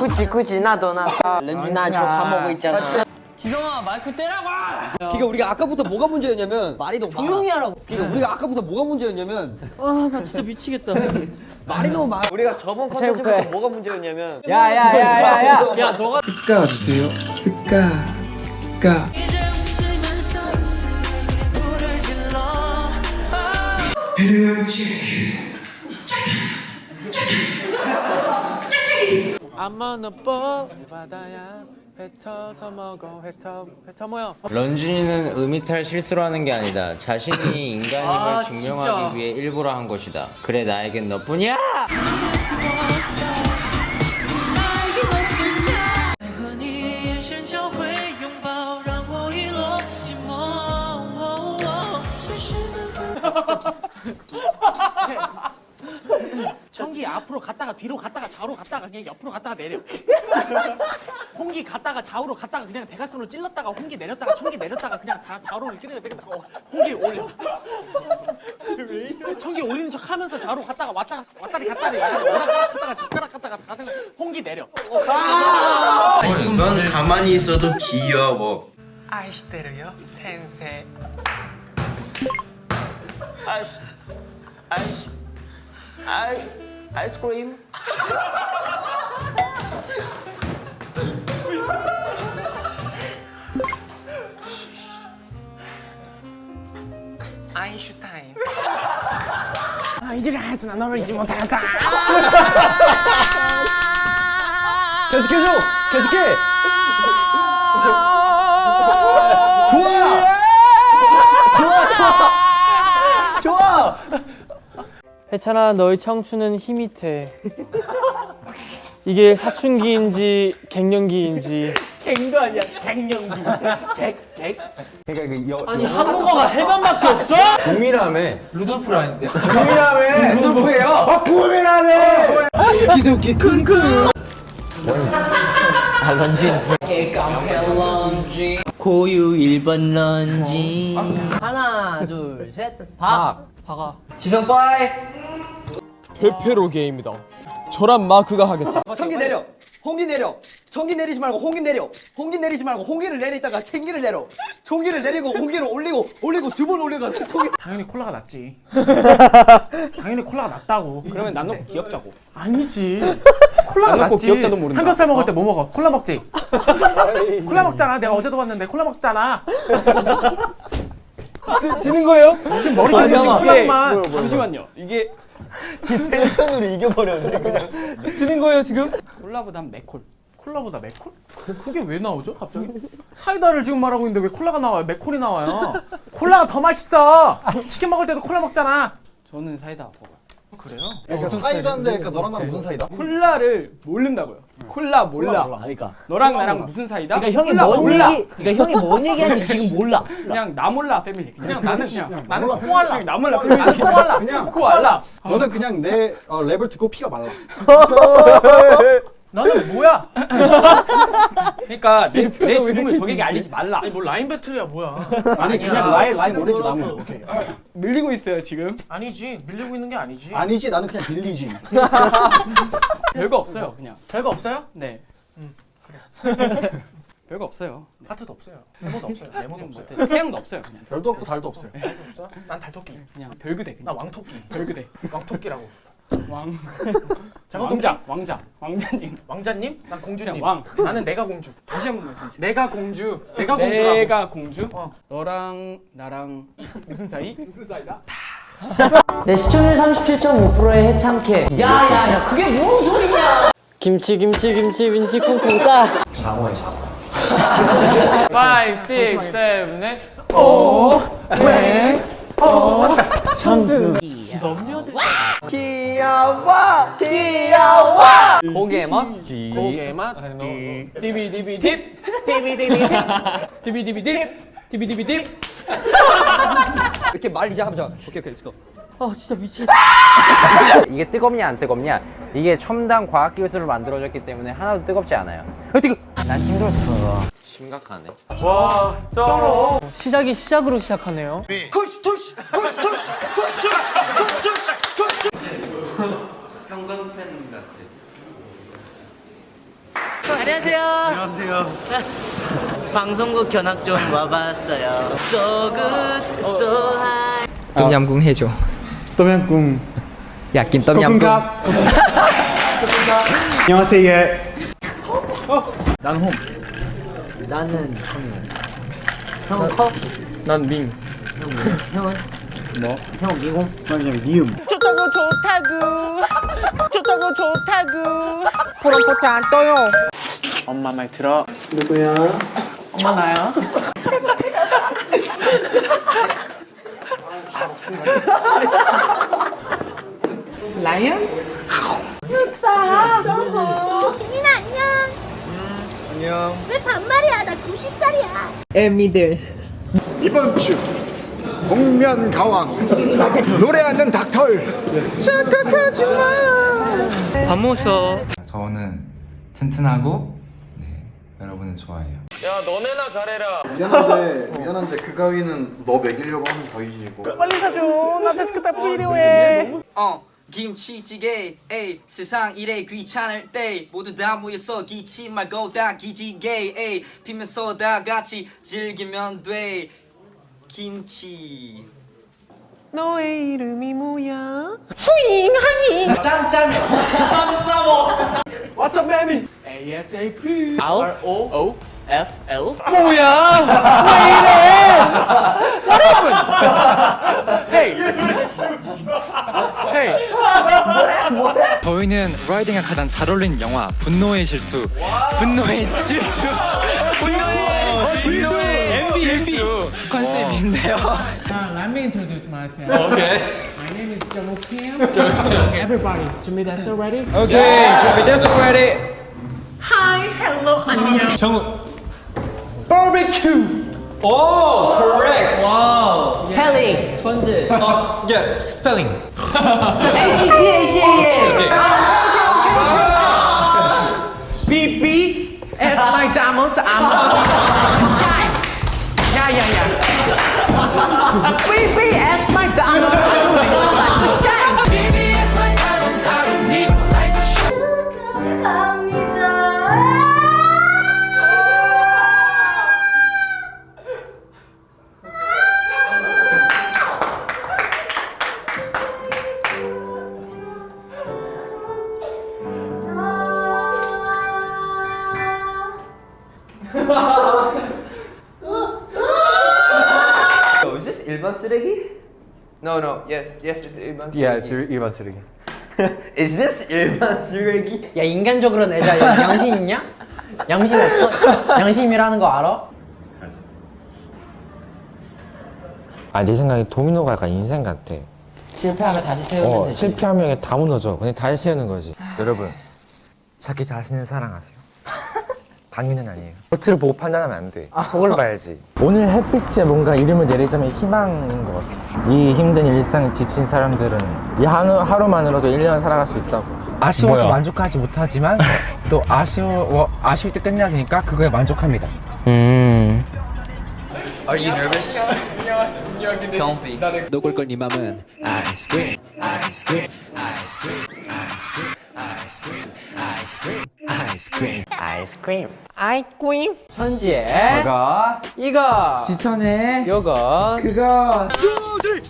그치 그치 나도 나도 렌디나 저밥 먹고 있잖아. 지성아 마이크 떼라고! 그러니까 우리가 아까부터 뭐가 문제였냐면 말이 너무 조용히 많아. 하라고. 그러니까 우리가 아까부터 뭐가 문제였냐면 아 나 진짜 미치겠다. 말이 너무 많아. 우리가 저번 컨텐츠부터 뭐가 문제였냐면 야야야야야. 야 너가 스카 주세요. 스카. 스카. 아마 너법 바다야 회쳐서 먹어 회쳐 회쳐 모여. 런쥔이는 음이탈 실수로 하는 게 아니다. 자신이 인간임을 아, 증명하기 진짜. 위해 일부러 한 것이다. 그래 나에겐 너뿐이야. 和你眼神交汇，拥抱让我遗落寂寞。随时청기 앞으로 갔다가 뒤로 갔다가 좌우로 갔다가 그냥 옆으로 갔다가 내려. 홍기 갔다가 좌우로 갔다가 그냥 대각선으로 찔렀다가 홍기 내렸다가 청기 내렸다가 그냥 다 좌우로 이렇게 내렸다가 어, 홍기 올려. 청기 올리는 척 하면서 좌우로 갔다가 왔다가 왔다리 갔다리 오락가락 갔다가 뒷가락 갔다가 가다가 홍기 내려. 넌 가만히 있어도 귀여워. 아이시테르요 센세. 아이스 아이스 아이 아이스크림. 아인슈타인. 아 이제를 해서 너를 잊지 못하겠다. 계속해줘. 계속해. 해찬아 너의 청춘은 힘이 돼. 이게 사춘기인지 갱년기인지. 갱도 아니야 갱년기. 그러니까 그 여, 아니 한국어가 해변밖에 없어? 구미라며. 루돌프라는데. 구미라며. 루돌프예요. 아 구미라며. 기독기 쿵쿵. 고유 1번 런지 하나 둘 셋. 박. 박아. 지성 빠이. 페페로 게임이다. 저란 마크가 하겠다. 청기 내려. 홍기 내려. 청기 내리지 말고 홍기 내려. 홍기 내리지 말고 홍기를 내리다가 챙기를 내려. 청기를 내리고 홍기를 올리고 올리고 두 번 올리고 청기. 당연히 콜라가 낫지. 당연히 콜라가 낫다고. 그러면 난 놓고 귀엽자고. 아니지. 콜라가 안 먹고 낫지. 귀엽자도 모른다. 삼겹살 먹을 때 뭐 먹어? 콜라 먹지. 콜라 먹잖아. 내가 어제도 봤는데 콜라 먹잖아. 지는 거예요? 지금 머리 속에 지금 콜라만. 잠시만요. 이게 지금 텐션으로 이겨버렸네 그냥. 지는 거예요 지금? 콜라보단 맥콜. 콜라보다 맥콜? 그게 왜 나오죠? 갑자기? 사이다를 지금 말하고 있는데 왜 콜라가 나와요? 맥콜이 나와요. 콜라가 더 맛있어. 치킨 먹을 때도 콜라 먹잖아. 저는 사이다 먹어. 그래요? 그러니까 사이다인데 그러니까 너랑 나랑 무슨 사이다? 콜라를 모른다고요. 콜라 몰라. 그러니까 너랑 나랑 무슨 사이다? 그러니까 형이 뭔 몰라. 얘기, 그러니까 형이 뭔 얘기하는지 지금 몰라. 그냥 나 몰라 패밀리. 그냥 나는 그냥 나는 코알라. 나 몰라 패밀리. 나는 코알라. 그냥 코알라. 너는 그냥 내 어, 랩을 듣고 피가 말라. 나는 뭐야? 그러니까 내, 내 죽음을 적에게 알리지 말라. 아니 뭐 라인 배틀이야 뭐야? 아니 그냥 라인 라인 오렌지 나무. 오케이. 밀리고 있어요 지금? 아니지 밀리고 있는 게 아니지. 아니지 나는 그냥 빌리지. 별거 없어요, 그냥. 별거 없어요? 네. 별거 없어요. 네. 하트도 없어요. 세모도 없어요. 네모도 없어요. 뭐, 태양도 없어요, 그냥. 별도 없고 달도 없어요. 달도 없어? 난 달토끼. 그냥 별그대. 나 그냥. 왕토끼. 별그대. 왕토끼라고. 왕. 장동자. 왕자, 왕자, 왕자님. 왕자님? 난 공주님. 그냥 왕. 나는 내가 공주. 다시 한 번만 해주세요. 내가 공주. 내가 공주라고. 내가 공주? 어. 너랑 나랑 무슨 사이? 내 시청률 37.5%의 해창캐 야야야 그게 무슨 소리냐 김치 김치 김치 김치 쿵쿵 따. 5, 6, 7, 8 찬스. 귀여워 귀여워 고개 맛 고개 맛. 디비 디비 딥. 디비 디비 딥. 디비 디비 딥. 디비 디비 딥. 이렇게 말리자 하자. 오케이 오케이 렛츠고. 아 진짜 미치겠다 이게 뜨겁냐 안 뜨겁냐? 이게 첨단 과학 기술로 만들어졌기 때문에 하나도 뜨겁지 않아요. 난 힘들어서 그런 거야 심각하네. 시작이 시작으로 시작하네요. 안녕하세요. 안녕하세요. 방송국 견학 좀 와봤어요. So good, so high. 똠얌꿍 해줘. 똠양꿍 야낀 똠얌꿍. 안녕하세요 나는 형은 커? 난 밍. 형은? 뭐? 형 미공? 난 그냥 미음 좋다고 좋다고 좋다고 좋다고 프롬포트 안 떠요 엄마 말 들어 누구야? 엄마 나야 민아 안녕. 안녕. 왜 반말이야? 나 90살이야. 애미들. 이번 주 복면 가왕. 노래하는 닥털 밥 먹었어. 저는 튼튼하고 네, 여러분은 좋아해요. 미안한데 미안한데 그 가위는 너 먹이려고 하는 가위이고. 빨리 사줘. 나 데스크탑 필요해. 어 김치찌개 에이 세상 이래 귀찮을 때 모두 다 모여서 기치 말고 다 기지개 에이 피면서 다 같이 즐기면 돼 김치. 너의 이름이 뭐야? What's up baby? ASAP R O O F. L 뭐야? 왜 이래? What happened? Hey. Hey. 저희는 라이딩에 가장 잘 어울리는 영화 분노의 질투. 분노의 질투. 분노의 분노의 질투 컨셉인데요. Let me introduce myself Okay My name is Jungkook Kim Everybody 준비 됐어? Ready? 오케이 준비됐어 ready Hi Hello 안녕 barbecue 오 correct 스펠링 천재 어 yeah spelling B B as my diamonds I'm shine yeah, yeah, yeah. we, we asked my. 1번 쓰레기? No, no. Yes, yes, it's 일반 쓰레기. Yeah, it's 일반 쓰레기. Is this 일반 쓰레기? 야 인간적으로 내자 야, 양심 있냐? 양심 없어? 양심이라는 거 알아? 아 내 생각에 도미노가 인생 같아. 실패하면 다시 세우면 어, 되지 실패하면 다 무너져. 그냥 다시 세우는 거지. 여러분, 자기 자신을 사랑하세요. 당연은 아니에요. 겉으로 보고 판단하면 안 돼. 속을 봐야지. 오늘 햇빛에 뭔가 이름을 내리자면 희망인 것 같아. 이 힘든 일상에 지친 사람들은 이 하루, 하루만으로도 1년 살아갈 수 있다고. 아쉬워서 만족하지 못하지만 또 아쉬워, 아쉬울 때 끝나니까 그거에 만족합니다. 음. Are you nervous? Don't be. 녹을 네 맘은 아이스크림 아이스크림. 아이스크림. 천지에 이거 이거. 지천에 요거. 그거. 요들